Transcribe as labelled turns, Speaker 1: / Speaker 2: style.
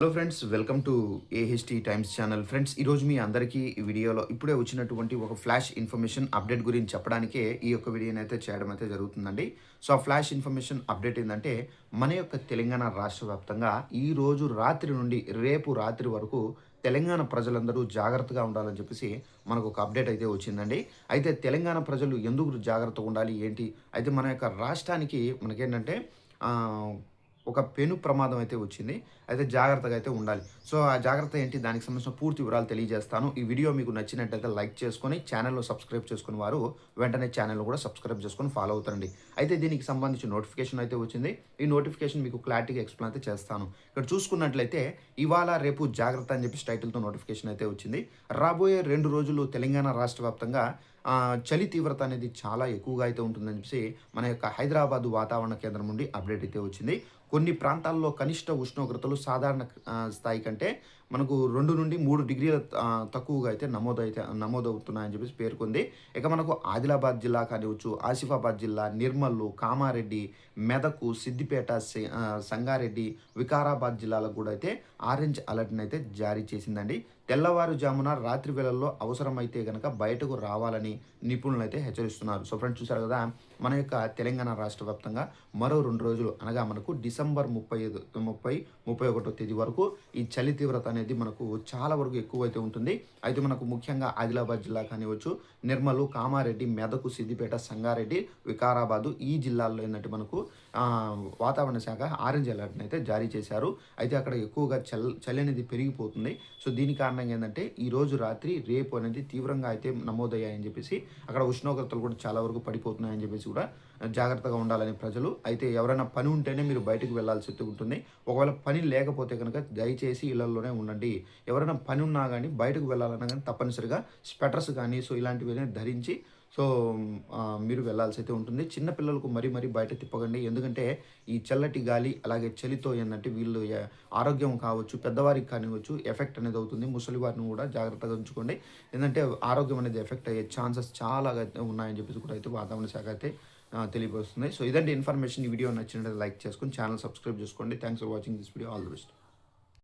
Speaker 1: Hello friends welcome to AHT times channel friends ఈరోజు మీ అందరికీ ఈ వీడియోలో ఇప్పుడే వచ్చినటువంటి ఒక ఫ్లాష్ ఇన్ఫర్మేషన్ అప్డేట్ గురించి చెప్పడానికే ఈ యొక్క వీడియోని అయితే చేయడం అయితే జరుగుతుందండి. సో ఆ ఫ్లాష్ ఇన్ఫర్మేషన్ అప్డేట్ ఏంటంటే మన యొక్క తెలంగాణ రాష్ట్ర వ్యాప్తంగా ఈరోజు రాత్రి నుండి రేపు రాత్రి వరకు తెలంగాణ ప్రజలందరూ జాగ్రత్తగా ఉండాలని చెప్పేసి మనకు ఒక అప్డేట్ అయితే వచ్చిందండి. అయితే తెలంగాణ ప్రజలు ఎందుకు జాగ్రత్తగా ఉండాలి ఏంటి? అయితే మన యొక్క రాష్ట్రానికి మనకేంటంటే ఒక పెను ప్రమాదం అయితే వచ్చింది. అయితే జాగ్రత్తగా అయితే ఉండాలి. సో ఆ జాగ్రత్త ఏంటి? దానికి సంబంధించిన పూర్తి వివరాలు తెలియజేస్తాను. ఈ వీడియో మీకు నచ్చినట్టయితే లైక్ చేసుకొని ఛానల్లో సబ్స్క్రైబ్ చేసుకుని వారు వెంటనే ఛానల్ కూడా సబ్స్క్రైబ్ చేసుకొని ఫాలో అవుతారండి. అయితే దీనికి సంబంధించి నోటిఫికేషన్ అయితే వచ్చింది. ఈ నోటిఫికేషన్ మీకు క్లారిటీగా ఎక్స్ప్లెయిన్ అయితే చేస్తాను. ఇక్కడ చూసుకున్నట్లయితే ఇవాళ రేపు జాగ్రత్త అని చెప్పి టైటిల్తో నోటిఫికేషన్ అయితే వచ్చింది. రాబోయే రెండు రోజులు తెలంగాణ రాష్ట్ర వ్యాప్తంగా చలి తీవ్రత అనేది చాలా ఎక్కువగా అయితే ఉంటుందని చెప్పేసి మన యొక్క హైదరాబాద్ వాతావరణ కేంద్రం నుండి అప్డేట్ అయితే వచ్చింది. కొన్ని ప్రాంతాల్లో కనిష్ట ఉష్ణోగ్రతలు సాధారణ స్థాయి కంటే మనకు రెండు నుండి మూడు డిగ్రీల తక్కువగా అయితే నమోదైతే నమోదవుతున్నాయని చెప్పేసి పేర్కొంది. ఇక మనకు ఆదిలాబాద్ జిల్లా కానివచ్చు ఆసిఫాబాద్ జిల్లా నిర్మల్లు కామారెడ్డి మెదకు సిద్దిపేట సంగారెడ్డి వికారాబాద్ జిల్లాలకు కూడా అయితే ఆరెంజ్ అలర్ట్ని అయితే జారీ చేసిందండి. తెల్లవారుజామున రాత్రి వేళల్లో అవసరమైతే కనుక బయటకు రావాలని నిపుణులు అయితే హెచ్చరిస్తున్నారు. సో ఫ్రెండ్స్ చూసారు కదా మన యొక్క తెలంగాణ రాష్ట్ర వ్యాప్తంగా మరో రెండు రోజులు అనగా మనకు డిసెంబర్ ముప్పై ఐదు ముప్పై ముప్పై ఒకటో తేదీ వరకు ఈ చలి తీవ్రత అనేది మనకు చాలా వరకు ఎక్కువ అయితే ఉంటుంది. అయితే మనకు ముఖ్యంగా ఆదిలాబాద్ జిల్లా కానివచ్చు నిర్మలు కామారెడ్డి మెదకు సిద్దిపేట సంగారెడ్డి వికారాబాదు ఈ జిల్లాల్లో ఏంటంటే మనకు వాతావరణ శాఖ ఆరెంజ్ అలర్ట్ని అయితే జారీ చేశారు. అయితే అక్కడ ఎక్కువగా చల్ చలి అనేది పెరిగిపోతుంది. సో దీని కారణంగా ఏంటంటే ఈ రోజు రాత్రి రేపు అనేది తీవ్రంగా అయితే నమోదయ్యాయని చెప్పేసి అక్కడ ఉష్ణోగ్రతలు కూడా చాలా వరకు పడిపోతున్నాయని చెప్పేసి కూడా జాగ్రత్తగా ఉండాలని ప్రజలు. అయితే ఎవరైనా పని ఉంటేనే మీరు బయటకు వెళ్ళాల్సి ఉంటుంది. ఒకవేళ పని లేకపోతే కనుక దయచేసి ఇళ్ళలోనే ఉండండి. ఎవరైనా పని ఉన్నా కానీ బయటకు వెళ్ళాలన్నా కానీ తప్పనిసరిగా స్వెటర్స్ కానీ సో ఇలాంటివి ధరించి సో మీరు వెళ్ళాల్సి అయితే ఉంటుంది చిన్నపిల్లలకు మరీ మరీ బయట తిప్పకండి. ఎందుకంటే ఈ చల్లటి గాలి అలాగే చలితో ఏంటంటే వీళ్ళు ఆరోగ్యం కావచ్చు పెద్దవారికి కానివచ్చు ఎఫెక్ట్ అనేది అవుతుంది. ముసలి వారిని కూడా జాగ్రత్తగా ఉంచుకోండి. ఎందుకంటే ఆరోగ్యం అనేది ఎఫెక్ట్ అయ్యే ఛాన్సెస్ చాలా అయితే ఉన్నాయని చెప్పేసి కూడా అయితే వాతావరణ శాఖ అయితే ఆ, తెలియపరుస్తుంది. సో ఇదంటే ఇన్ఫర్మేషన్. ఈ వీడియో నచ్చినట్టు లైక్ చేసుకొని ఛానల్ సబ్స్క్రైబ్ చేసుకోండి. Thanks for watching this video. All the best.